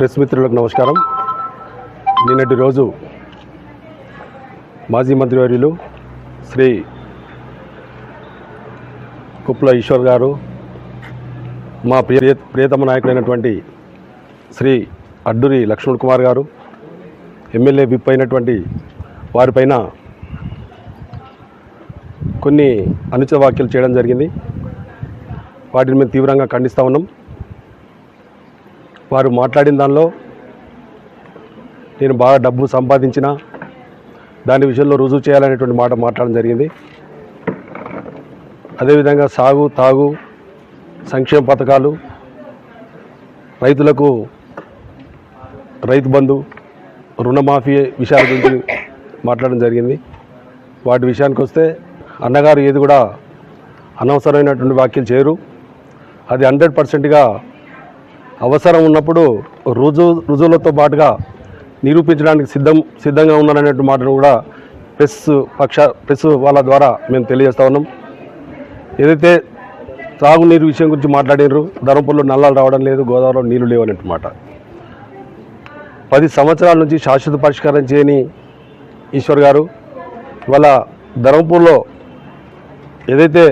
Press మిత్రులకు నమస్కారం. నిన్నటి రోజు మాజీ మంత్రివర్యులు శ్రీ కుప్ల ఈశ్వర్ గారు మా ప్రియ ప్రియతమ నాయకుడైనటువంటి శ్రీ అడ్డూరి లక్ష్మణ్ కుమార్ గారు ఎమ్మెల్యే విప్ అయినటువంటి వారిపైన కొన్ని అనుచిత వ్యాఖ్యలు చేయడం జరిగింది. వాటిని మేము తీవ్రంగా ఖండిస్తూ ఉన్నాం. వారు మాట్లాడిన దానిలో నేను బాగా డబ్బు సంపాదించిన దాని విషయంలో రుజువు చేయాలనేటువంటి మాట మాట్లాడడం జరిగింది. అదేవిధంగా సాగు తాగు సంక్షేమ పథకాలు రైతులకు రైతు బంధు రుణమాఫీ విషయాల గురించి మాట్లాడడం జరిగింది. వాటి విషయానికి వస్తే అన్నగారు ఏది కూడా అనవసరమైనటువంటి వ్యాఖ్యలు చేయరు. అది హండ్రెడ్ పర్సెంట్గా అవసరం ఉన్నప్పుడు రుజువు రుజువులతో పాటుగా నిరూపించడానికి సిద్ధం సిద్ధంగా ఉన్నారనేటువంటి మాటను కూడా ప్రెస్ పక్ష ప్రెస్ వాళ్ళ ద్వారా మేము తెలియజేస్తా ఉన్నాం. ఏదైతే త్రాగునీరు విషయం గురించి మాట్లాడినారు ధర్మపూర్లో నల్లాలు రావడం లేదు గోదావరిలో నీళ్ళు లేవు మాట. పది సంవత్సరాల నుంచి శాశ్వత పరిష్కారం చేయని ఈశ్వర్ గారు ఇవాళ ధర్మపూర్లో ఏదైతే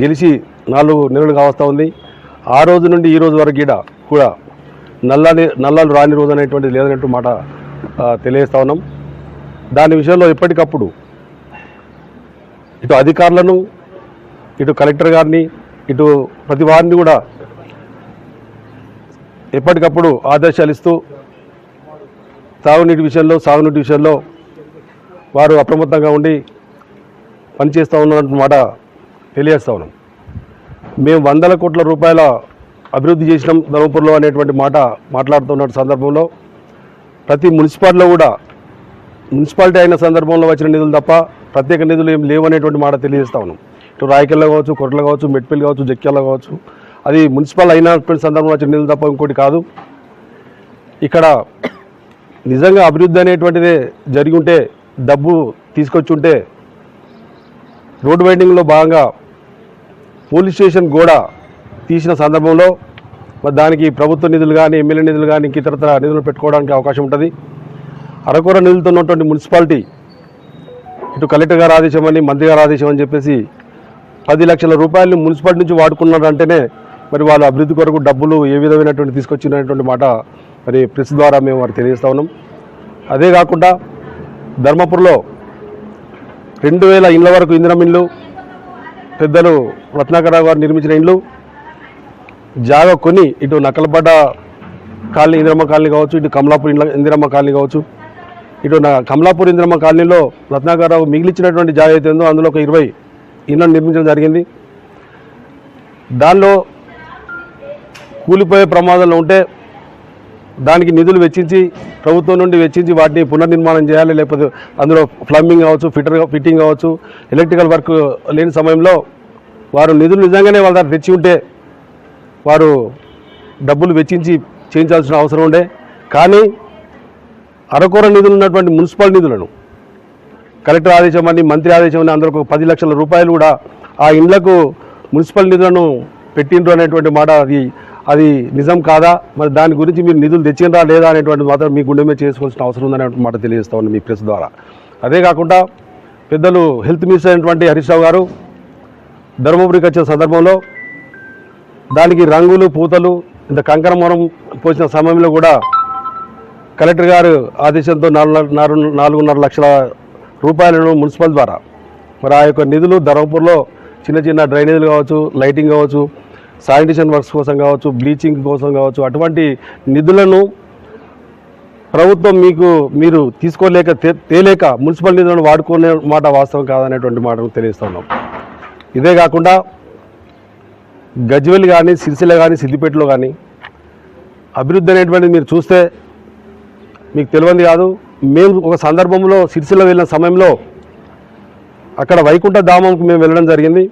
గెలిచి నాలుగు నెలలు కావస్తూ ఉంది ఆ రోజు నుండి ఈ రోజు వరకు కూడా కూడా నల్లని నల్లాలు రాని రోజు అనేటువంటిది లేదన్నట్టు మాట తెలియజేస్తా ఉన్నాం. దాని విషయంలో ఎప్పటికప్పుడు ఇటు అధికారులను ఇటు కలెక్టర్ గారిని ఇటు ప్రతి వారిని కూడా ఎప్పటికప్పుడు ఆదేశాలు ఇస్తూ తాగునీటి విషయంలో సాగునీటి విషయంలో వారు అప్రమత్తంగా ఉండి పనిచేస్తూ ఉన్నటువంటి మాట తెలియజేస్తా ఉన్నాం. మేము వందల కోట్ల రూపాయల అభివృద్ధి చేసినాం ధర్మపురంలో అనేటువంటి మాట మాట్లాడుతున్న సందర్భంలో ప్రతి మున్సిపాలిటీలో కూడా మున్సిపాలిటీ అయిన సందర్భంలో వచ్చిన నిధులు తప్ప ప్రత్యేక నిధులు ఏం లేవు అనేటువంటి మాట తెలియజేస్తా ఉన్నాం. ఇటు రాయకెళ్ళ కావచ్చు కొట్ల కావచ్చు మెట్పల్లి కావచ్చు జక్కెళ్ళ కావచ్చు. అది మున్సిపల్ అయినటువంటి సందర్భంలో వచ్చిన నిధులు తప్ప ఇంకోటి కాదు. ఇక్కడ నిజంగా అభివృద్ధి అనేటువంటిదే జరిగి ఉంటే డబ్బు తీసుకొచ్చి ఉంటే రోడ్డు వైండింగ్లో భాగంగా పోలీస్ స్టేషన్ గోడ తీసిన సందర్భంలో మరి దానికి ప్రభుత్వ నిధులు కానీ ఎమ్మెల్యే నిధులు కానీ ఇంక ఇతరతర నిధులు పెట్టుకోవడానికి అవకాశం ఉంటుంది. అరకొర నిధులతో ఉన్నటువంటి మున్సిపాలిటీ ఇటు కలెక్టర్ గారు ఆదేశం అని మంత్రి గారు ఆదేశం అని చెప్పేసి పది లక్షల రూపాయలు మున్సిపాలిటీ నుంచి వాడుకున్నారంటేనే మరి వాళ్ళు అభివృద్ధి కొరకు డబ్బులు ఏ విధమైనటువంటి తీసుకొచ్చినటువంటి మాట మరి ప్రెస్ ద్వారా మేము వారికి తెలియజేస్తా ఉన్నాం. అదే కాకుండా ధర్మపురంలో రెండు వేల ఇండ్ల వరకు ఇందిరం ఇండ్లు పెద్దలు రత్నాకరరావు గారు నిర్మించిన ఇండ్లు జాగా కొని ఇటు నకలబడ్డ కాలనీ ఇందిరమ్మ కాలనీ కావచ్చు ఇటు కమలాపూర్ ఇందిరమ్మ కాలనీ కావచ్చు ఇటు నా కమలాపూర్ ఇందిరమ్మ కాలనీలో రత్నాకరరావు మిగిలిచ్చినటువంటి జాగా అయితే ఉందో అందులో ఒక ఇరవై ఇళ్ళను నిర్మించడం జరిగింది. దానిలో కూలిపోయే ప్రమాదంలో ఉంటే దానికి నిధులు వెచ్చించి ప్రభుత్వం నుండి వెచ్చించి వాటిని పునర్నిర్మాణం చేయాలి లేకపోతే అందులో ప్లంబింగ్ కావచ్చు ఫిటర్ ఫిట్టింగ్ కావచ్చు ఎలక్ట్రికల్ వర్క్ లేని సమయంలో వారు నిధులు నిజంగానే వాళ్ళ దగ్గర తెచ్చి ఉంటే వారు డబ్బులు వెచ్చించి చేయించాల్సిన అవసరం ఉండే. కానీ అరకొర నిధులు ఉన్నటువంటి మున్సిపల్ నిధులను కలెక్టర్ ఆదేశం అని మంత్రి ఆదేశం అని అందరూ ఒక పది లక్షల రూపాయలు కూడా ఆ ఇండ్లకు మున్సిపల్ నిధులను పెట్టిండ్రు అనేటువంటి మాట అది అది నిజం కాదా? మరి దాని గురించి మీరు నిధులు తెచ్చిండ్రా లేదా అనేటువంటి మాత్రం మీ గుండె మీద చేసుకోవాల్సిన అవసరం ఉందనే మాట తెలియజేస్తా ఉన్నాను మీ ప్రెస్ ద్వారా. అదే కాకుండా పెద్దలు హెల్త్ మినిస్టర్ అయినటువంటి హరీష్ రావు గారు ధర్మపురికి వచ్చిన సందర్భంలో దానికి రంగులు పూతలు ఇంత కంకర మొరం పోసిన సమయంలో కూడా కలెక్టర్ గారు ఆదేశంతో నాలుగు నాలుగు నాలుగున్నర లక్షల రూపాయలను మున్సిపల్ ద్వారా మరి ఆ యొక్క నిధులు ధర్మపూర్లో చిన్న చిన్న డ్రైనేజీలు కావచ్చు లైటింగ్ కావచ్చు శానిటేషన్ వర్క్స్ కోసం కావచ్చు బ్లీచింగ్ కోసం కావచ్చు అటువంటి నిధులను ప్రభుత్వం మీకు మీరు తీసుకోలేక తే- తేలేక మున్సిపల్ నిధులను వాడుకునే మాట వాస్తవం కాదనేటువంటి మాటను తెలియస్తున్నాం ఇదే కాకుండా గజ్వెల్ కానీ సిరిసిల్ల కానీ సిద్దిపేటలో కానీ అభివృద్ధి అనేటువంటిది మీరు చూస్తే మీకు తెలియంది కాదు. మేము ఒక సందర్భంలో సిరిసిల్ల వెళ్ళిన సమయంలో అక్కడ వైకుంఠ ధామంకు మేము వెళ్ళడం జరిగింది.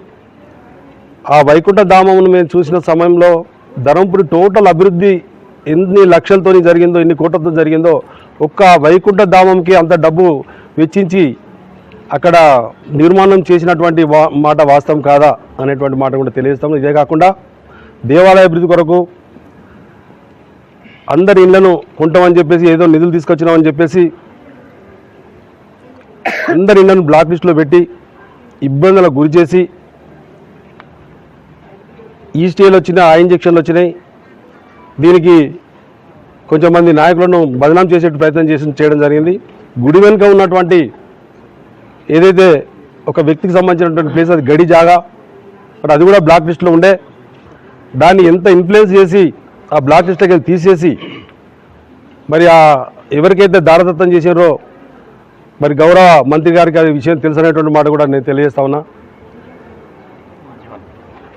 ఆ వైకుంఠ ధామంను మేము చూసిన సమయంలో ధర్మపురి టోటల్ అభివృద్ధి ఎన్ని లక్షలతో జరిగిందో ఎన్ని కోట్లతో జరిగిందో ఒక్క వైకుంఠ ధామంకి అంత డబ్బు వెచ్చించి అక్కడ నిర్మాణం చేసినటువంటి వా మాట వాస్తవం కాదా అనేటువంటి మాట కూడా తెలియజేస్తాము. ఇదే కాకుండా దేవాలయ అభివృద్ధి కొరకు అందరి ఇళ్ళను కొంటామని చెప్పేసి ఏదో నిధులు తీసుకొచ్చినామని చెప్పేసి అందరి ఇళ్ళను బ్లాక్ లిస్టులో పెట్టి ఇబ్బందులకు గురి చేసి ఈ స్టేలు వచ్చినాయి ఆ ఇంజక్షన్లు వచ్చినాయి. దీనికి కొంచెం మంది నాయకులను బదనాం చేసే ప్రయత్నం చేసి చేయడం జరిగింది. గుడి వెనుక ఉన్నటువంటి ఏదైతే ఒక వ్యక్తికి సంబంధించినటువంటి ప్లేస్ అది గడి జాగా మరి అది కూడా బ్లాక్ లిస్ట్లో ఉండే దాన్ని ఎంత ఇన్ఫ్లుయెన్స్ చేసి ఆ బ్లాక్ లిస్ట్లోకి వెళ్ళి తీసేసి మరి ఆ ఎవరికైతే దారదత్తం చేసారో మరి గౌరవ మంత్రి గారికి అది విషయం తెలుసనేటువంటి మాట కూడా నేను తెలియజేస్తా ఉన్నా.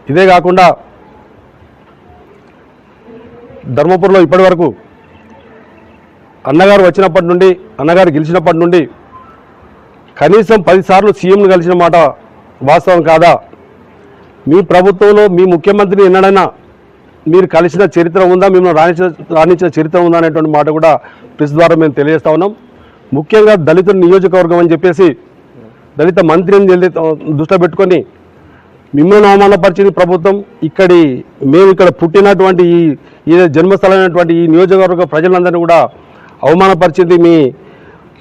ఇదే కాకుండా ధర్మపురంలో ఇప్పటి వరకు అన్నగారు వచ్చినప్పటి నుండి అన్నగారు గెలిచినప్పటి నుండి కనీసం పదిసార్లు సీఎంను కలిసిన మాట వాస్తవం కాదా? మీ ప్రభుత్వంలో మీ ముఖ్యమంత్రిని ఎన్నడైనా మీరు కలిసిన చరిత్ర ఉందా? మిమ్మల్ని రాణించిన రాణించిన చరిత్ర ఉందా? అనేటువంటి మాట కూడా ప్రెస్ ద్వారా మేము తెలియజేస్తా ఉన్నాం. ముఖ్యంగా దళితుల నియోజకవర్గం అని చెప్పేసి దళిత మంత్రిని తెలియ దృష్టిలో పెట్టుకొని మిమ్మల్ని అవమానపరిచింది ప్రభుత్వం. ఇక్కడి మేము ఇక్కడ పుట్టినటువంటి ఈ ఈ జన్మస్థలమైనటువంటి ఈ నియోజకవర్గ ప్రజలందరినీ కూడా అవమానపరిచింది మీ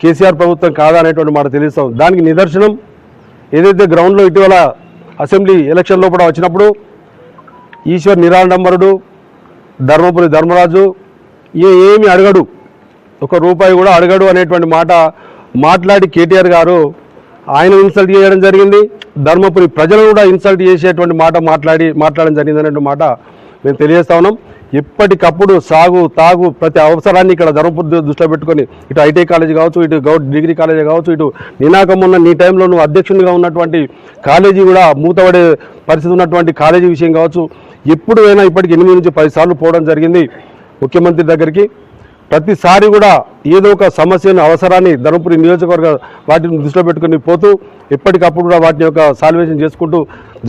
కేసీఆర్ ప్రభుత్వం కాదా అనేటువంటి మాట తెలుస్తాం. దానికి నిదర్శనం ఏదైతే గ్రౌండ్లో ఇటీవల అసెంబ్లీ ఎలక్షన్లో కూడా వచ్చినప్పుడు ఈశ్వర్ నిరాడంబరుడు ధర్మపురి ధర్మరాజు ఏ ఏమి అడగడు ఒక రూపాయి కూడా అడగడు అనేటువంటి మాట మాట్లాడి కేటీఆర్ గారు ఆయన ఇన్సల్ట్ చేయడం జరిగింది. ధర్మపురి ప్రజలు కూడా ఇన్సల్ట్ చేసేటువంటి మాట మాట్లాడి మాట్లాడడం జరిగింది అనేటువంటి మాట మేము తెలియజేస్తా ఉన్నాం. ఎప్పటికప్పుడు సాగు తాగు ప్రతి అవసరాన్ని ఇక్కడ ధర్మపురి దృష్టిలో పెట్టుకొని ఇటు ఐటీ కాలేజ్ కావచ్చు ఇటు గౌట్ డిగ్రీ కాలేజ్ కావచ్చు ఇటు నినాకం ఉన్న నీ టైంలో నువ్వు అధ్యక్షునిగా ఉన్నటువంటి కాలేజీ కూడా మూతపడే పరిస్థితి ఉన్నటువంటి కాలేజీ విషయం కావచ్చు. ఎప్పుడు అయినా ఇప్పటికి ఎనిమిది నుంచి పది సార్లు పోవడం జరిగింది ముఖ్యమంత్రి దగ్గరికి. ప్రతిసారి కూడా ఏదో ఒక సమస్యను అవసరాన్ని ధర్మపురి నియోజకవర్గ వాటిని దృష్టిలో పెట్టుకుని పోతూ ఎప్పటికప్పుడు కూడా వాటిని యొక్క సాల్వేషన్ చేసుకుంటూ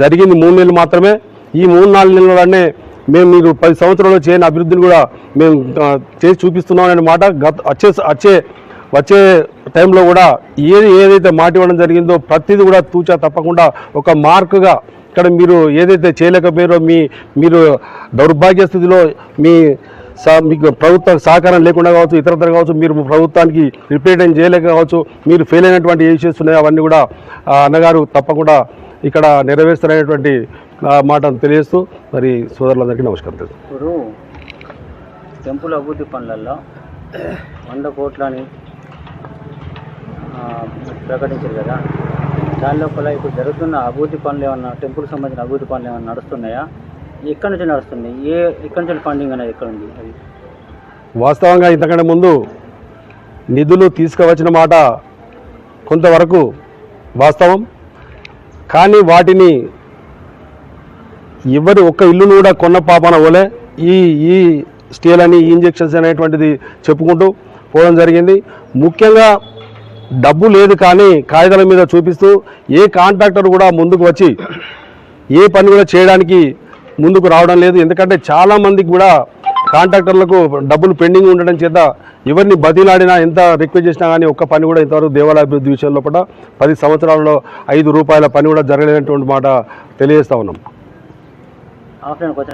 జరిగింది మూడు నెలలు మాత్రమే. ఈ మూడు నాలుగు నెలలనే మేము మీరు పది సంవత్సరాలు చేయని అభివృద్ధిని కూడా మేము చేసి చూపిస్తున్నాం అనే మాట గత వచ్చే వచ్చే వచ్చే టైంలో కూడా ఏది ఏదైతే మాట ఇవ్వడం జరిగిందో ప్రతిదీ కూడా తూచా తప్పకుండా ఒక మార్కుగా ఇక్కడ మీరు ఏదైతే చేయలేకపోయారో మీ మీరు దౌర్భాగ్య స్థితిలో మీ సా మీకు ప్రభుత్వ సహకారం లేకుండా కావచ్చు ఇతరత్ర కావచ్చు మీరు ప్రభుత్వానికి రిప్రజెంట్ చేయలేక కావచ్చు మీరు ఫెయిల్ అయినటువంటి ఏ ఇష్యూస్ ఉన్నాయో అవన్నీ కూడా అన్నగారు తప్పకుండా ఇక్కడ నెరవేరుస్తారనేటువంటి ఆ, మాటను తెలియజేస్తూ మరి సోదరులందరికీ నమస్కారం ఇప్పుడు టెంపుల్ అభివృద్ధి పనులలో వంద కోట్లని ప్రకటించారు కదా. దాని లోపల ఇప్పుడు జరుగుతున్న అభివృద్ధి పనులు ఏమన్నా టెంపుల్కి సంబంధించిన అభివృద్ధి పనులు ఏమన్నా నడుస్తున్నాయా? ఎక్కడి నుంచి నడుస్తున్నాయి? ఏ ఎక్కడి నుంచి ఫండింగ్ అనేది ఎక్కడ ఉంది? అది వాస్తవంగా ఇంతకంటే ముందు నిధులు తీసుకువచ్చిన మాట కొంతవరకు వాస్తవం. కానీ వాటిని ఎవరి ఒక్క ఇల్లును కూడా కొన్న పాపన ఓలే ఈ ఈ స్టీల్ అని ఇంజెక్షన్స్ అనేటువంటిది చెప్పుకుంటూ పోవడం జరిగింది. ముఖ్యంగా డబ్బు లేదు కానీ కాగితాల మీద చూపిస్తూ ఏ కాంట్రాక్టర్ కూడా ముందుకు వచ్చి ఏ పని కూడా చేయడానికి ముందుకు రావడం లేదు. ఎందుకంటే చాలా మందికి కూడా కాంట్రాక్టర్లకు డబ్బులు పెండింగ్ ఉండడం చేత ఎవరిని బదిలాడినా ఎంత రిక్వెస్ట్ చేసినా కానీ ఒక్క పని కూడా ఇంతవరకు దేవాలయాభివృద్ధి విషయంలో కూడా పది సంవత్సరాల్లో ఐదు రూపాయల పని కూడా జరగలేనటువంటి మాట తెలియజేస్తా ఉన్నాం.